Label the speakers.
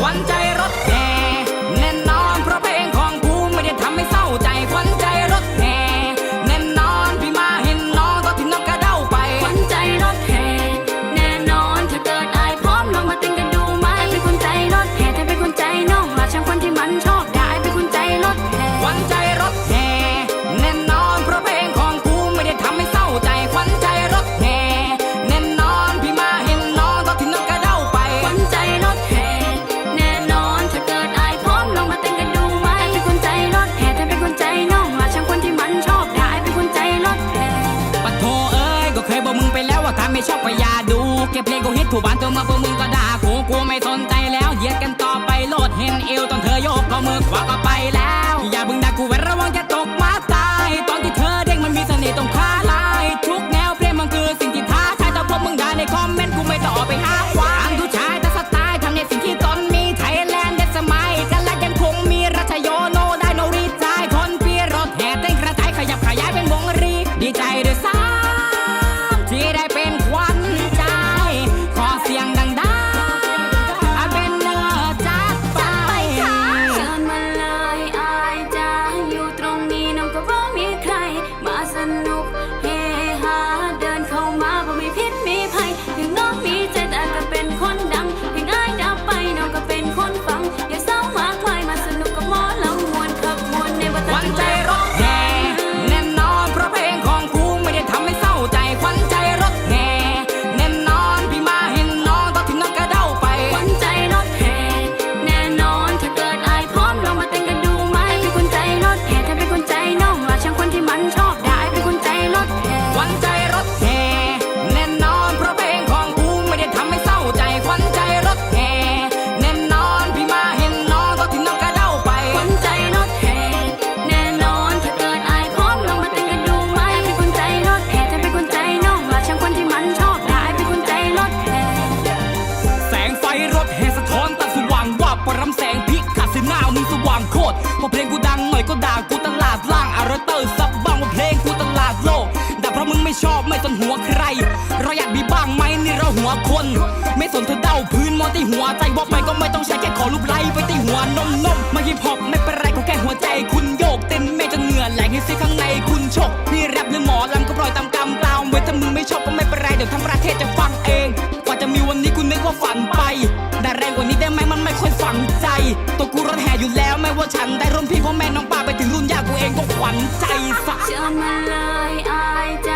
Speaker 1: One time. ไม่ชอบไปยาดู เก็บเพลงกูฮิตถูกบ้านตัวมาพวกมึงก็ด่ากูกูไม่สนใจแล้วเหยียดกันต่อไปโลดเห็นเอวตอนเธอโยกข้อมือขวาก็ไปแล้ว อย่าเพิ่
Speaker 2: ง ว
Speaker 1: คน ไม่สนเธอเด้าพื้นมองที่หัวใจวอกไปก็ไม่ต้องใช้แค่ขอรูปไล่ไปที่หัวนมนมมาฮิปฮอปไม่เป็นไรขอแค่หัวใจคุณโยกเต็มเมจนเหงื่อแหลงให้ซีข้างในคุณชกนี่แรปหรือหมอลำก็ปล่อยตามกรรมกล่าวไว้ถ้ามึงไม่ชอบก็ไม่เป็นไรเดี๋ยวทั้งประเทศจะฟังเองกว่าจะมีวันนี้คุณนึกว่าฝันไปแต่แรงกว่านี้ได้ไหมมันไม่ค่อยฝังใจ ตัวกูรถแห่อยู่แล้วไม่ว่าฉันได้ร่วมพี่พ่อแม่น้องป้าไปถึงรุ่นย่ากูเองก็ขวัญใจสัก
Speaker 2: เมาเลยอายใจ